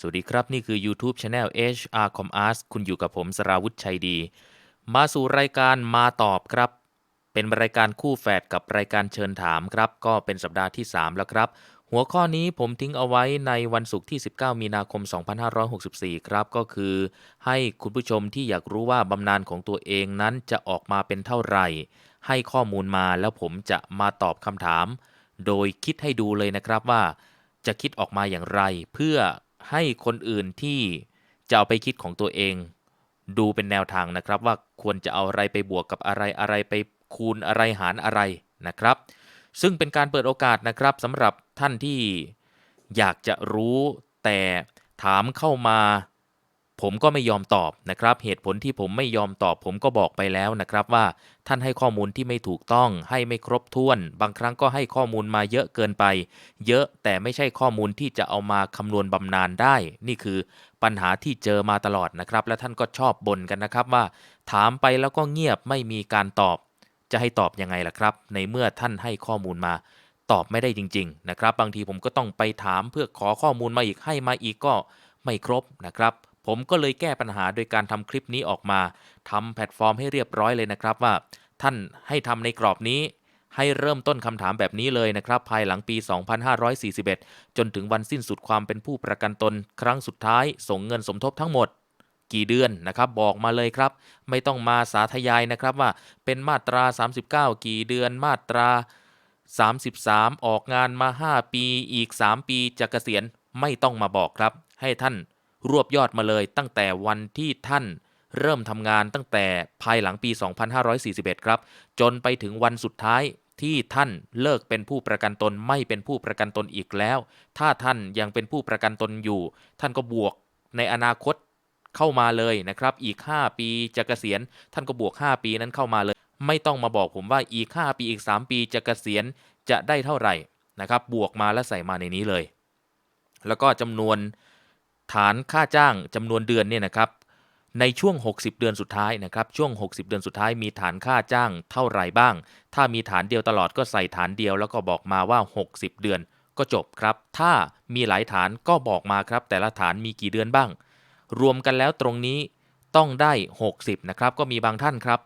สวัสดีครับ นี่คือ YouTube Channel HR Com Art คุณอยู่กับผมสราวุธชัยดี มาสู่รายการมาตอบครับ เป็นรายการคู่แฝดกับรายการเชิญถามครับ ก็เป็นสัปดาห์ที่ 3 แล้วครับ หัวข้อนี้ผมทิ้งเอาไว้ในวันศุกร์ที่ 19 มีนาคม 2564 ครับ ก็คือ ให้คุณผู้ชมที่อยากรู้ว่าบำนาญของตัวเองนั้นจะออกมาเป็นเท่าไหร่ ให้ข้อมูลมาแล้วผมจะมาตอบคำถาม โดยคิดให้ดูเลยนะครับว่าจะคิดออกมาอย่างไรเพื่อ ให้คนอื่นที่จะเอาไปคิดของตัวเอง ดูเป็นแนวทางนะครับ ว่าควรจะเอาอะไรไปบวกกับอะไรอะไรไปคูณอะไรหารอะไรนะครับ ซึ่งเป็นการเปิดโอกาสนะครับสำหรับท่านที่อยากจะรู้แต่ถามเข้ามา ผมก็ไม่ยอมตอบนะครับ เหตุผลที่ผมไม่ยอมตอบ ผมก็บอกไปแล้วนะครับว่า ท่านให้ข้อมูลที่ไม่ถูกต้อง ให้ไม่ครบถ้วน บางครั้งก็ให้ข้อมูลมาเยอะเกินไป เยอะแต่ไม่ใช่ข้อมูลที่จะเอามาคำนวณบำนาญได้ นี่คือปัญหาที่เจอมาตลอดนะครับ และท่านก็ชอบบ่นกันนะครับว่า ถามไปแล้วก็เงียบไม่มีการตอบ จะให้ตอบยังไงล่ะครับ ในเมื่อท่านให้ข้อมูลมาตอบไม่ได้จริง ๆ นะครับ บางทีผมก็ต้องไปถามเพื่อขอข้อมูลมาอีกให้มาอีกก็ไม่ครบนะครับ ผมก็เลยแก้ปัญหาโดยการทำคลิปนี้ออกมาทำแพลตฟอร์มให้เรียบร้อยเลยนะครับว่า ท่านให้ทำในกรอบนี้ ให้เริ่มต้นคำถามแบบนี้เลยนะครับ ภายหลังปี 2541 จนถึงวันสิ้นสุดความเป็นผู้ประกันตน ครั้งสุดท้ายส่งเงินสมทบทั้งหมด กี่เดือนนะครับ บอกมาเลยครับ ไม่ต้องมาสาธยายนะครับว่า เป็นมาตรา 39 กี่เดือนมาตรา 33 ออกงานมา 5 ปีอีก 3 ปีจะเกษียณไม่ต้องมาบอกครับ ให้ท่าน รวบยอดมาเลยตั้งแต่วันที่ท่านเริ่มทำงานตั้งแต่ภายหลังปี 2541 ครับ จนไปถึงวันสุดท้ายที่ท่านเลิกเป็นผู้ประกันตนไม่เป็นผู้ประกันตนอีกแล้ว ถ้าท่านยังเป็นผู้ประกันตนอยู่ ท่านก็บวกในอนาคตเข้ามาเลยนะครับ อีก 5 ปีจะเกษียณท่านก็บวก 5 ปีนั้นเข้ามาเลย ไม่ต้องมาบอกผมว่าอีก 5 ปีอีก 3 ปีจะเกษียณจะได้เท่าไหร่นะครับ บวกมาแล้วใส่มาในนี้เลย แล้วก็จำนวน ฐานค่าจ้างจำนวนเดือนเนี่ยนะครับในช่วง 60 เดือนสุดท้ายนะครับช่วง 60 เดือนสุดท้ายมีฐานค่าจ้างเท่าไรบ้าง ถ้ามีฐานเดียวตลอดก็ใส่ฐานเดียว แล้วก็บอกมาว่า 60 เดือนก็จบครับ ถ้ามีหลายฐานก็บอกมาครับ แต่ละฐานมีกี่เดือนบ้าง รวมกันแล้วตรงนี้ต้องได้ 60 นะครับ ก็มีบางท่านครับ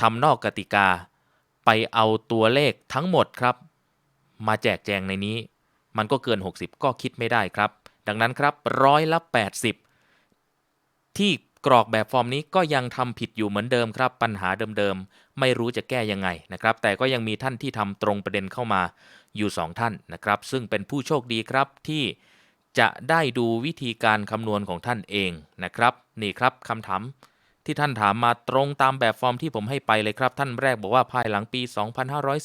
ทำนอกกติกา ไปเอาตัวเลขทั้งหมดครับ มาแจกแจงในนี้ มันก็เกิน 60 ก็คิดไม่ได้ครับ ดังนั้นครับร้อยละ 80 ที่กรอกแบบฟอร์มนี้ก็ยังทำผิดอยู่เหมือนเดิมครับ ปัญหาเดิมๆ ไม่รู้จะแก้ยังไงนะครับ แต่ก็ยังมีท่านที่ทำตรงประเด็นเข้ามาอยู่ 2 ท่านนะครับ ซึ่งเป็นผู้โชคดีครับที่จะได้ดูวิธีการคำนวณของท่านเองนะครับ นี่ครับคำถาม ที่ท่านถามมาตรงตามแบบฟอร์มที่ผมให้ไปเลยครับ ท่านแรกบอกว่าภายหลังปี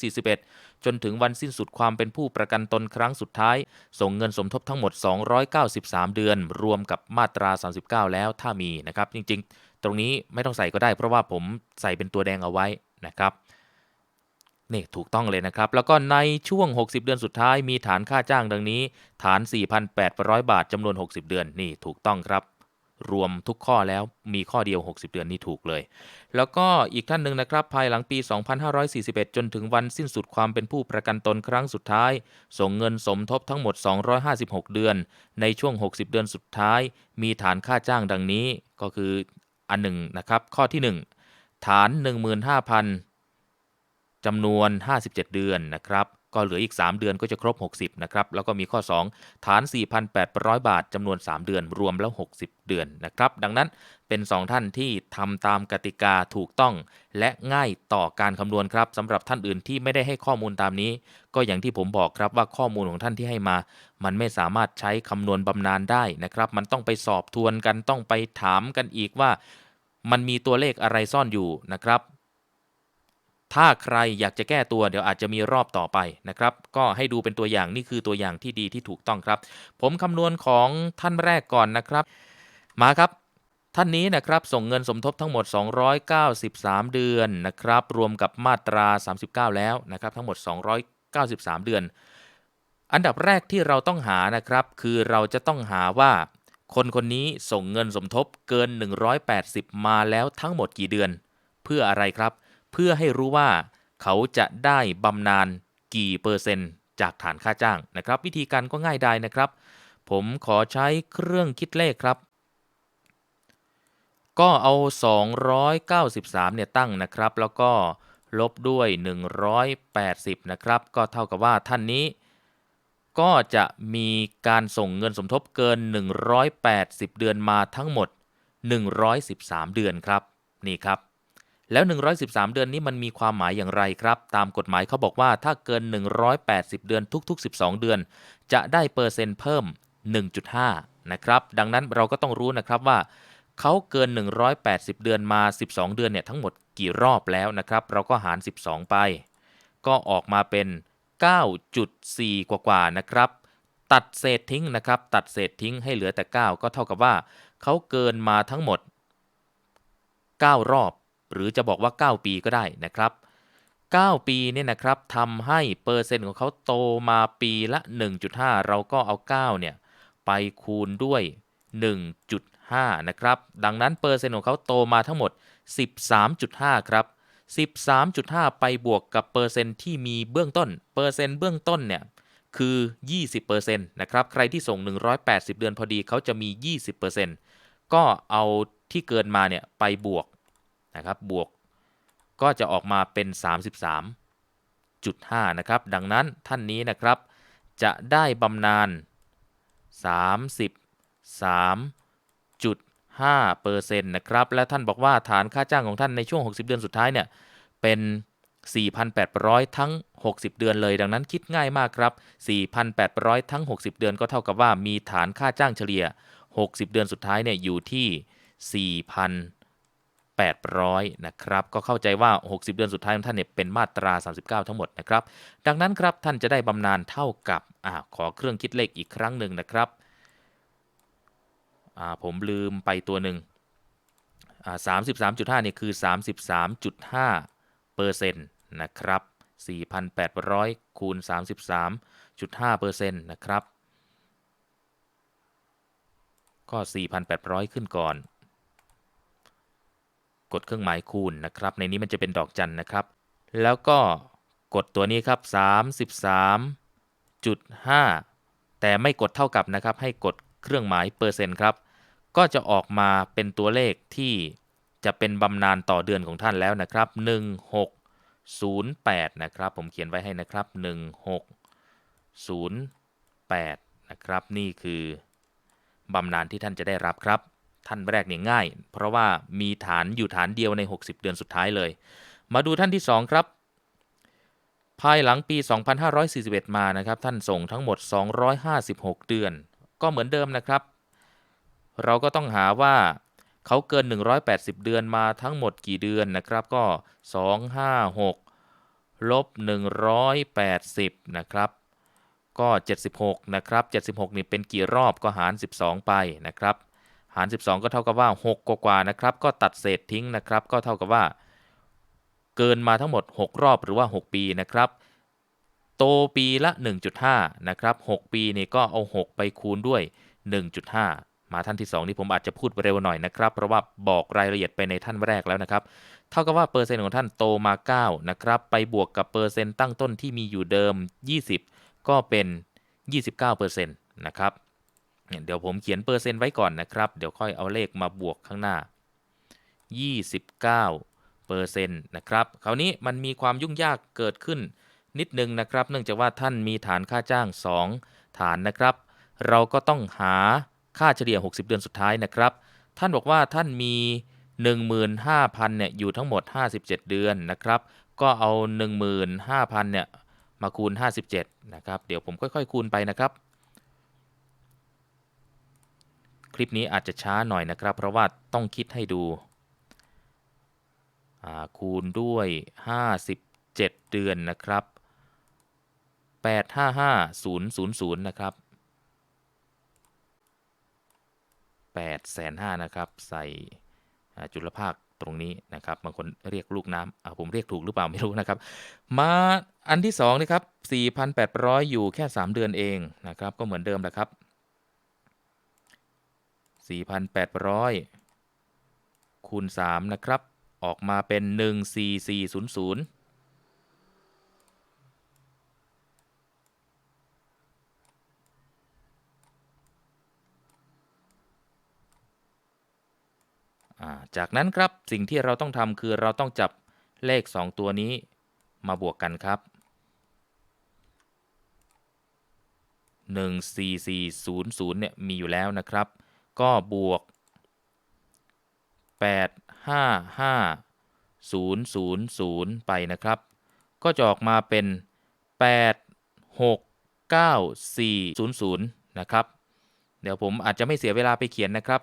2541 จนถึงวันสิ้นสุดความเป็นผู้ประกันตนครั้งสุดท้าย ส่งเงินสมทบทั้งหมด 293 เดือน รวมกับมาตรา 39 แล้วถ้ามีนะครับ จริงๆ ตรงนี้ไม่ต้องใส่ก็ได้ เพราะว่าผมใส่เป็นตัวแดงเอาไว้นะครับนี่ถูกต้องเลยนะครับ แล้วก็ในช่วง 60 เดือนสุดท้ายมีฐานค่าจ้างดังนี้ ฐาน 4,800 บาทจำนวน 60 เดือนนี่ถูกต้องครับ รวมทุกข้อแล้วมีข้อเดียว 60 เดือนนี่ถูกเลย แล้วก็อีกท่านหนึ่งนะครับ ภายหลังปี 2541 จนถึงวันสิ้นสุดความเป็นผู้ประกันตนครั้งสุดท้าย ส่งเงินสมทบทั้งหมด 256 เดือน ในช่วง 60 เดือนสุดท้าย มีฐานค่าจ้างดังนี้ก็คืออันหนึ่งนะครับข้อที่ 1 ฐาน 15,000จำนวน 57 เดือนนะครับ ก็เหลืออีก 3 เดือนก็จะครบ 60 นะครับ แล้วก็มีข้อ 2 ฐาน 4,800 บาทจำนวน 3 เดือน รวมแล้ว 60 เดือนนะครับ ดังนั้นเป็น 2 ท่านที่ทำตามกติกาถูกต้อง และง่ายต่อการคำนวณครับสำหรับท่านอื่นที่ไม่ได้ให้ข้อมูลตามนี้ ก็อย่างที่ผมบอกครับว่าข้อมูลของท่านที่ให้มา มันไม่สามารถใช้คำนวณบำนาญได้นะครับ มันต้องไปสอบทวนกันต้องไปถามกันอีกว่ามันมีตัวเลขอะไรซ่อนอยู่นะครับ ถ้าใครอยากจะแก้ตัวเดี๋ยวอาจจะมีรอบต่อไปนะครับ ก็ให้ดูเป็นตัวอย่างนี่คือตัวอย่างที่ดีที่ถูกต้องครับ ผมคำนวณของท่านแรกก่อนนะครับ มาครับ ท่านนี้นะครับส่งเงินสมทบทั้งหมด 293 เดือนนะครับ รวมกับมาตรา 39 แล้วนะครับทั้งหมด 293 เดือน อันดับแรกที่เราต้องหานะครับ คือเราจะต้องหาว่าคนคนนี้ส่งเงินสมทบเกิน 180 มาแล้วทั้งหมดกี่เดือน เพื่ออะไรครับ เพื่อให้รู้ว่าเขาจะได้บำนาญกี่เปอร์เซ็นต์ จากฐานค่าจ้างนะครับ วิธีการก็ง่ายดายนะครับ ผมขอใช้เครื่องคิดเลขครับ ก็เอา 293 เนี่ยตั้งนะครับ แล้วก็ลบด้วย 180 นะครับ ก็เท่ากับว่าท่านนี้ ก็จะมีการส่งเงินสมทบเกิน 180 เดือนมาทั้งหมด 113 เดือนครับ นี่ครับ แล้ว 113 เดือนนี้มันมีความหมายอย่างไรครับ ตามกฎหมายเขาบอกว่าถ้าเกิน 180 เดือนทุกๆ 12 เดือน จะได้เปอร์เซ็นต์เพิ่ม 1.5 นะครับ ดังนั้นเราก็ต้องรู้นะครับว่าเขาเกิน 180 เดือนมา 12 เดือนเนี่ยทั้งหมดกี่รอบแล้วนะครับ เราก็หาร 12 ไป ก็ออกมาเป็น 9.4 กว่าๆนะครับ ตัดเศษทิ้งนะครับ ตัดเศษทิ้งให้เหลือแต่ 9 ก็เท่ากับว่าเขาเกินมาทั้งหมด 9 รอบ หรือจะบอกว่า 9 ปีก็ได้นะครับ 9 ปีเนี่ยนะครับทำให้เปอร์เซ็นต์ของเขาโตมาปีละ 1.5 เราก็เอา 9 เนี่ย ไปคูณด้วย 1.5 นะครับ ดังนั้นเปอร์เซ็นต์ของเขาโตมาทั้งหมด 13.5 ครับ 13.5 ไปบวกกับเปอร์เซ็นต์ที่มีเบื้องต้น เปอร์เซ็นต์เบื้องต้นเนี่ยคือ 20%นะครับ ใครที่ส่ง 180 เดือนพอดีเขาจะมี 20%ก็เอาที่เกินมาเนี่ยไปบวก นะครับบวกก็จะออกมาเป็น 33.5 นะครับ ดังนั้นท่านนี้นะครับ จะได้บำนาญ33.5เปอร์เซ็นต์นะครับ และท่านบอกว่าฐานค่าจ้างของท่านในช่วง 60 เดือนสุดท้ายเนี่ยเป็น 4,800 ทั้ง 60 เดือนเลย ดังนั้นคิดง่ายมากครับ 4,800 ทั้ง 60 เดือนก็เท่ากับว่ามีฐานค่าจ้างเฉลี่ย 60 เดือนสุดท้ายเนี่ยอยู่ที่ 800นะครับก็เข้าใจว่า 60 เดือนสุดท้ายของท่านเนี่ยเป็นมาตรา 39 ทั้งหมดนะครับดังนั้นครับท่านจะได้บำนาญเท่ากับอ่าขอเครื่องคิดเลขอีกครั้งหนึ่งนะครับอ่าผมลืมไปตัวหนึ่งอ่า33.5นี่คือ 33.5เปอร์เซ็นต์นะครับ4,800คูณ33.5เปอร์เซ็นต์นะครับก็ 4,800 ขึ้นก่อน กดเครื่องหมายคูณนะครับ ในนี้มันจะเป็นดอกจันนะครับ แล้วก็กดตัวนี้ครับ 33.5 แต่ไม่กดเท่ากับนะครับ ให้กดเครื่องหมายเปอร์เซ็นต์ครับ ก็จะออกมาเป็นตัวเลขที่จะเป็นบำนาญต่อเดือนของท่านแล้วนะครับ 1608 นะครับ ผมเขียนไว้ให้นะครับ 1608 นะครับ นี่คือบำนาญที่ท่านจะได้รับครับ ท่านแรกเนี่ยง่าย เพราะว่ามีฐานอยู่ฐานเดียวใน 60 เดือนสุดท้ายเลย มาดูท่านที่ 2 ครับ ภายหลังปี 2541 มานะครับ ท่านส่งทั้งหมด 256 เดือน ก็เหมือนเดิมนะครับ เราก็ต้องหาว่าเขาเกิน 180 เดือนมาทั้งหมดกี่เดือนนะครับ ก็ 256 ลบ 180 นะครับ ก็ 76 นะครับ 76 นี่เป็นกี่รอบก็หาร 12 ไปนะครับ หาร 12 ก็เท่ากับว่า 6 กว่าๆนะครับ ก็ตัดเศษทิ้งนะครับ ก็เท่ากับว่า เกินมาทั้งหมด 6 รอบหรือว่า 6 ปีนะครับ โตปีละ 1.5 นะครับ 6 ปีนี่ก็เอา 6 ไปคูณด้วย 1.5 มาท่านที่ 2 นี่ผมอาจจะพูดเร็วหน่อยนะครับ เพราะว่าบอกรายละเอียดไปในท่านแรกแล้วนะครับ เท่ากับว่าเปอร์เซ็นต์ของท่านโตมา 9 นะครับ ไปบวกกับเปอร์เซ็นต์ตั้งต้นที่มีอยู่เดิม 20 ก็เป็น 29%นะครับ เดี๋ยวผมเขียนเปอร์เซ็นต์ไว้ก่อนนะครับ เดี๋ยวค่อยเอาเลขมาบวกข้างหน้า 29เปอร์เซ็นต์นะครับ คราวนี้มันมีความยุ่งยากเกิดขึ้นนิดนึงนะครับ เนื่องจากว่าท่านมีฐานค่าจ้าง 2 ฐานนะครับ เราก็ต้องหาค่าเฉลี่ย 60 เดือนสุดท้ายนะครับ ท่านบอกว่าท่านมี 15,000เนี่ยอยู่ทั้งหมด 57 เดือนนะครับ ก็เอา 15,000เนี่ยมาคูณ 57 นะครับ เดี๋ยวผมค่อย ๆ คูณไปนะครับ ค ลิปนี้อาจจะช้าหน่อยนะครับ เพราะว่าต้องคิดให้ดู คูณด้วย 57 เดือนนะครับ 855000 นะครับ8แสนห้านะครับ ใส่จุลภาคตรงนี้นะครับ บางคนเรียกลูกน้ำผมเรียกถูกหรือเปล่าไม่รู้นะครับ มาอันที่2นะครับ4,800 อยู่แค่ 3 เดือนเองนะครับ ก็เหมือนเดิมแหละครับ 4,800 คูณ 3 นะครับ ออกมาเป็น 14400 จากนั้นครับสิ่งที่เราต้องทำคือเราต้องจับเลข 2 ตัวนี้มาบวกกันครับ 14400 เนี่ยมีอยู่แล้วนะครับ ก็บวก 855000 ไปนะครับ ก็จะออกมาเป็น 869400 นะครับ เดี๋ยวผมอาจจะไม่เสียเวลาไปเขียนนะครับ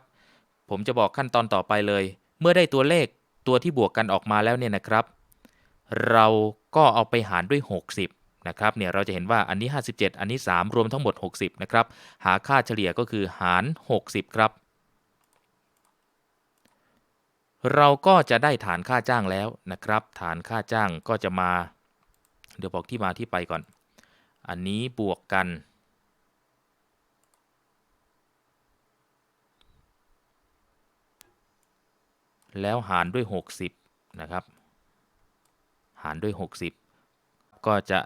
ผมจะบอกขั้นตอนต่อไปเลย เมื่อได้ตัวเลขตัวที่บวกกันออกมาแล้วเนี่ยนะครับ เราก็เอาไปหารด้วย 60 นะครับเนี่ยเราจะเห็นว่าอันนี้ 57 อันนี้ 3 รวมทั้งหมด 60 นะครับ หาค่าเฉลี่ยก็คือหาร 60 ครับ เราก็จะได้ฐานค่าจ้างแล้วนะครับ ฐานค่าจ้างก็จะมา เดี๋ยวบอกที่มาที่ไปก่อน อันนี้บวกกัน แล้วหารด้วย 60 นะครับ หารด้วย 60 ก็จะ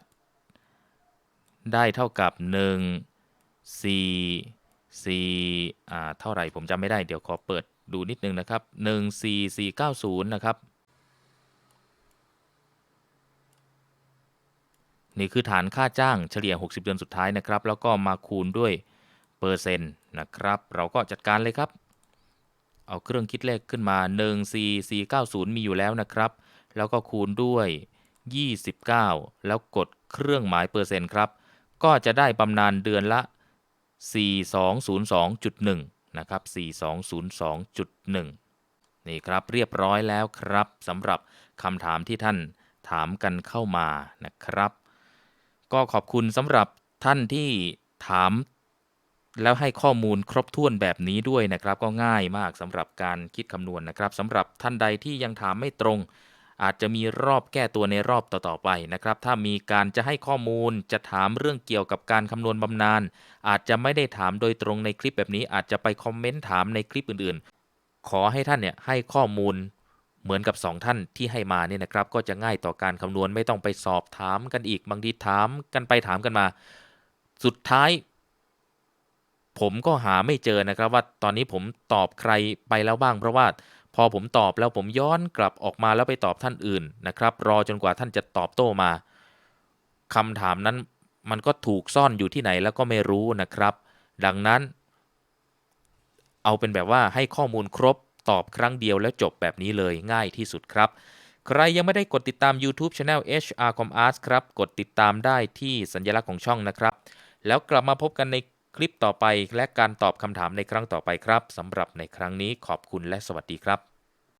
ได้เท่ากับ 1 4 4อ่าเท่าไหร่ผมจำไม่ได้เดี๋ยวขอเปิดดูนิดนึงนะครับ 1 4 4 9 0 นะครับ นี่คือฐานค่าจ้างเฉลี่ย 60 เดือนสุดท้ายนะครับ แล้วก็มาคูณด้วยเปอร์เซ็นต์นะครับ เราก็จัดการเลยครับ เอาเครื่องคิดเลขขึ้นมา 1 4 4 9 0 มีอยู่แล้วนะครับ แล้วก็คูณด้วย 29 แล้วกดเครื่องหมายเปอร์เซ็นต์ครับ ก็จะได้บำนาญเดือนละ 4202.1 นะครับ 4202.1 นี่ครับเรียบร้อยแล้วครับสำหรับคำถามที่ท่านถามกันเข้ามานะครับ ก็ขอบคุณสำหรับท่านที่ถามแล้วให้ข้อมูลครบถ้วนแบบนี้ด้วยนะครับ ก็ง่ายมากสำหรับการคิดคำนวณนะครับสำหรับท่านใดที่ยังถามไม่ตรง อาจจะมีรอบแก้ตัวในรอบต่อๆไปนะครับ ถ้ามีการจะให้ข้อมูลจะถามเรื่องเกี่ยวกับการคำนวณบำนาญอาจจะไม่ได้ถามโดยตรงในคลิปแบบนี้ อาจจะไปคอมเมนต์ถามในคลิปอื่นๆ ขอให้ท่านเนี่ยให้ข้อมูลเหมือนกับ 2 ท่านที่ให้มาเนี่ยนะครับ ก็จะง่ายต่อการคำนวณไม่ต้องไปสอบถามกันอีกบางทีถามกันไปถามกันมา สุดท้าย ผมก็หาไม่เจอนะครับว่าตอนนี้ผมตอบใครไปแล้วบ้างเพราะว่า พอผมตอบแล้วผมย้อนกลับออกมาแล้วไปตอบท่านอื่นนะครับ รอจนกว่าท่านจะตอบโต้มาคำถามนั้นมันก็ถูกซ่อนอยู่ที่ไหนแล้วก็ไม่รู้นะครับ ดังนั้น เอาเป็นแบบว่าให้ข้อมูลครบตอบครั้งเดียวแล้วจบแบบนี้เลยง่ายที่สุดครับ ใครยังไม่ได้กดติดตาม YouTube Channel HR Com Arts ครับ กดติดตามได้ที่สัญลักษณ์ของช่องนะครับ แล้วกลับมาพบกันใน คลิปต่อไปและการตอบคำถามในครั้งต่อไปครับสำหรับในครั้งนี้ขอบคุณและสวัสดีครับ